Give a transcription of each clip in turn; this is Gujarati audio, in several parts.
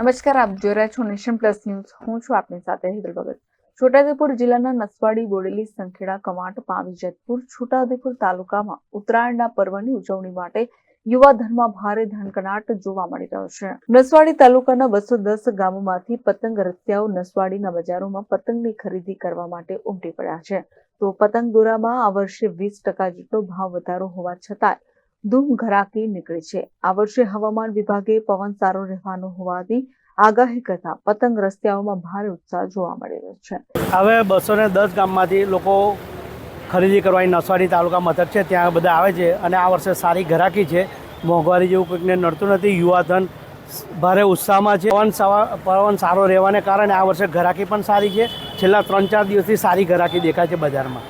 નમસ્કાર, આપ જોઈ રહ્યા છો નેશન પ્લસ ન્યૂઝ. હું છું આપની સાથે હિદલ ભગત. છોટાઉદેપુર જિલ્લાના નસવાડી બોડેલી સંખેડા કમાટ પાવી જેતપુર છોટાઉદેપુર તાલુકામાં ઉત્તરાયણના પર્વની ઉજવણી માટે યુવા ધનમાં ભારે ધનકનાટ જોવા મળી રહ્યો છે. નસવાડી તાલુકાના બસો દસ ગામોમાંથી પતંગ રસિયાઓ નસવાડીના બજારોમાં પતંગની ખરીદી કરવા માટે ઉમટી પડ્યા છે. તો પતંગ દોરામાં આ વર્ષે વીસ ટકા જેટલો ભાવ વધારો હોવા છતાં ધૂમ ઘરાકી નીકળી છે. આ વર્ષે હવામાન વિભાગે પવન સારો રહેવાનો હોવાથી આગાહી કરતા પતંગ રસ્તિયાઓમાં ભારે ઉત્સાહ જોવા મળી રહ્યો છે. હવે બસો ને દસ ગામમાંથી લોકો ખરીદી કરવાની નસવાડી તાલુકા મથક છે, ત્યાં બધા આવે છે અને આ વર્ષે સારી ઘરાકી છે. મોંઘવારી જેવું કોઈકને નડતું નથી. યુવાધન ભારે ઉત્સાહમાં છે. પવન પવન સારો રહેવાને કારણે આ વર્ષે ઘરાકી પણ સારી છે. છેલ્લા ત્રણ ચાર દિવસથી સારી ઘરાકી દેખાય છે બજારમાં.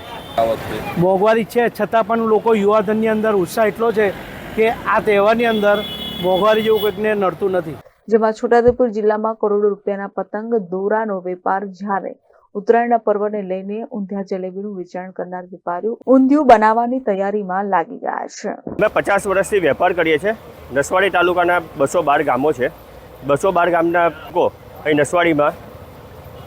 મોંઘવારી છે. છતાં પણ લોકો યુવાધનની અંદર ઉત્સાહ એટલો છે કે આ તહેવારની અંદર મોંઘવારી જેવું કંઈકને નડતું નથી. જેમાં છોટાઉદેપુર જિલ્લામાં કરોડો રૂપિયાના પતંગ દોરાનો વેપાર જ્યારે ઉત્તરાયણના પર્વને લઈને ઊંધિયા જલેબીનું વેચાણ કરનાર વેપારીઓ ઊંધિયું બનાવવાની તૈયારીમાં લાગી ગયા છે. અમે પચાસ વર્ષથી વેપાર કરીએ છીએ. નસવાડી તાલુકાના બસો બાર ગામો છે. બસો બાર ગામના લોકો અહીં નસવાડીમાં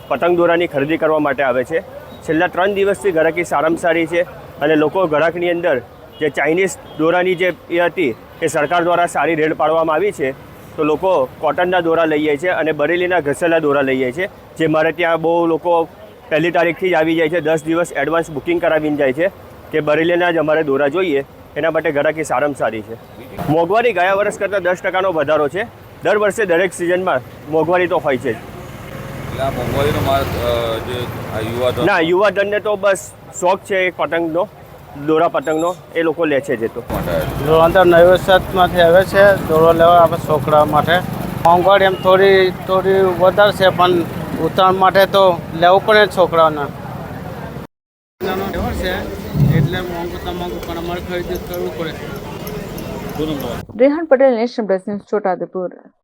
પતંગ દોરાની ખરીદી કરવા માટે આવે છે. છેલ્લા ત્રણ દિવસથી ગરાકી સારામાં સારી છે અને લોકો ગરાકની અંદર જે ચાઇનીઝ દોરાની જે એ હતી, એ સરકાર દ્વારા સારી રેડ પાડવામાં આવી છે. તો લોકો કોટનના દોરા લઈએ છે અને બરેલીના ઘસેલા દોરા લઈએ છે, જે મારે ત્યાં બહુ લોકો પહેલી તારીખથી જ આવી જાય છે. દસ દિવસ એડવાન્સ બુકિંગ કરાવીને જાય છે કે બરેલીના જ અમારે દોરા જોઈએ, એના માટે ગરાકી સારામાં સારી છે. મોંઘવારી ગયા વર્ષ કરતાં દસ ટકાનો વધારો છે. દર વર્ષે દરેક સિઝનમાં મોંઘવારી તો હોય છે જ. એટલે આ મોંઘવારીનો માર જે આ યુવાધન ના યુવાધનને તો બસ શોખ છે એક પતંગનો દોરા પતંગનો એ લોકો લે છે જે તો. ધોરણતર નવેસતમાંથી આવે છે દોરો લેવા આપણે છોકરા માટે. મોંઘવારી એમ થોડી થોડી વધારે છે પણ ઉત્તરાયણ માટે તો લેવું પડે છોકરાઓને. છે એટલે મોંઘું તો પણ અમારે ખરીદી કરવું પડે. Rehan Patel national plus news Chhotaudepur.